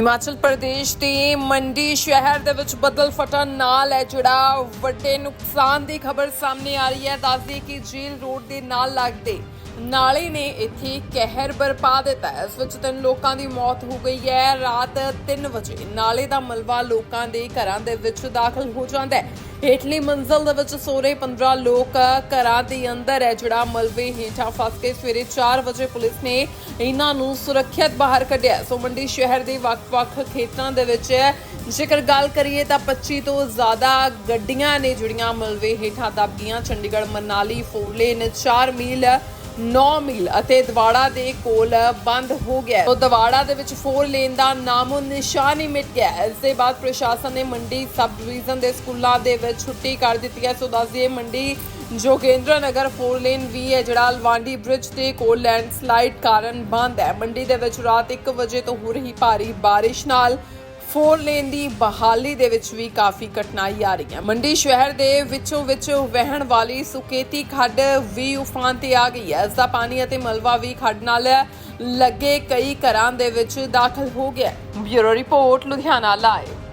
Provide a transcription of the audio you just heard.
ਹਿਮਾਚਲ ਪ੍ਰਦੇਸ਼ ਦੇ ਮੰਡੀ ਸ਼ਹਿਰ ਦੇ ਵਿੱਚ ਬੱਦਲ ਫਟਣ ਨਾਲ ਹੈ ਜਿਹੜਾ ਵੱਡੇ ਨੁਕਸਾਨ ਦੀ ਖਬਰ ਸਾਹਮਣੇ ਆ ਰਹੀ ਹੈ, ਦੱਸਦੀ ਕਿ ਜੀਲ ਰੋਡ ਦੇ ਨਾਲ ਲੱਗਦੇ ਨਾਲੇ ਨੇ ਇੱਥੇ ਕਹਿਰ ਬਰਪਾ ਦਿੱਤਾ ਇਸ ਵਿੱਚ ਤਿੰਨ ਲੋਕਾਂ ਦੀ ਮੌਤ ਹੋ ਗਈ ਹੈ। ਰਾਤ 3 ਵਜੇ ਨਾਲੇ ਦਾ ਮਲਬਾ ਲੋਕਾਂ ਦੇ ਘਰਾਂ ਦੇ ਵਿੱਚ ਦਾਖਲ ਹੋ ਜਾਂਦਾ ਹੈ। ਹੇਠਲੀ ਮੰਜ਼ਲ ਦੇ ਵਿੱਚ ਸੋ ਰਹੇ 15 ਲੋਕ ਘਰਾਂ ਦੇ ਅੰਦਰ ਹੈ, ਜਿਹੜਾ ਮਲਬੇ ਹੇਠਾਂ ਫਸ ਕੇ ਸਵੇਰੇ 4 ਵਜੇ ਪੁਲਿਸ ਨੇ ਇਹਨਾਂ ਨੂੰ ਸੁਰੱਖਿਅਤ ਬਾਹਰ ਕੱਢਿਆ ਸੋ ਮੰਡੀ ਸ਼ਹਿਰ ਦੇ ਵੱਖ-ਵੱਖ ਖੇਤਰਾਂ ਦੇ ਵਿੱਚ ਜੇਕਰ ਗੱਲ ਕਰੀਏ ਤਾਂ 25 ਤੋਂ ਜ਼ਿਆਦਾ ਗੱਡੀਆਂ ਨੇ ਜਿਹੜੀਆਂ ਮਲਬੇ ਹੇਠਾਂ ਦਬ ਗਈਆਂ। Chandigarh, Manali, four-lane 4 mile 9 mile ਅਤੇ ਦਵਾੜਾ ਦੇ ਕੋਲ ਬੰਦ ਹੋ ਗਿਆ। ਉਹ ਦਵਾੜਾ ਦੇ ਵਿੱਚ 4 ਲੇਨ ਦਾ ਨਾਮੋ ਨਿਸ਼ਾਨ ਹੀ ਮਿਟ ਗਿਆ। ਇਸ ਦੇ ਬਾਅਦ ਪ੍ਰਸ਼ਾਸਨ ਨੇ ਮੰਡੀ ਸਬ ਡਿਵੀਜ਼ਨ ਦੇ ਸਕੂਲਾਂ ਦੇ ਵਿੱਚ ਛੁੱਟੀ ਕਰ ਦਿੱਤੀ ਹੈ। ਸੋ ਦੱਸਦੀਏ, ਮੰਡੀ ਜੋਗੇਂਦਰ ਨਗਰ 4 ਲੇਨ ਵੀ ਹੈ, ਜਿਹੜਾ ਲਵਾਂਡੀ ਬ੍ਰਿਜ ਦੇ ਕੋਲ ਲੈਂਡਸਲਾਈਡ ਕਾਰਨ ਬੰਦ ਹੈ। ਮੰਡੀ ਦੇ ਵਿੱਚ ਰਾਤ 1 ਵਜੇ ਤੋਂ ਹੋ ਰਹੀ ਭਾਰੀ ਬਾਰਿਸ਼ ਨਾਲ ਫੋਰ ਲੇਨ ਦੀ ਬਹਾਲੀ ਦੇ ਵਿੱਚ ਵੀ ਕਾਫੀ ਕਠਿਨਾਈ ਆ ਰਹੀ ਹੈ। ਮੰਡੀ ਸ਼ਹਿਰ ਦੇ ਵਿੱਚੋਂ ਵਿੱਚ ਵਹਿਣ ਵਾਲੀ ਸੁਕੇਤੀ ਖੱਡ ਵੀ ਉਫਾਨ ਤੇ ਆ ਗਈ ਹੈ। ਇਸ ਦਾ ਪਾਣੀ ਅਤੇ ਮਲਵਾ ਵੀ ਖੱਡ ਨਾਲ ਲੱਗੇ ਕਈ ਘਰਾਂ ਦੇ ਵਿੱਚ ਦਾਖਲ ਹੋ ਗਿਆ ਬਿਊਰੋ ਰਿਪੋਰਟ, ਲੁਧਿਆਣਾ ਲਾਈਵ।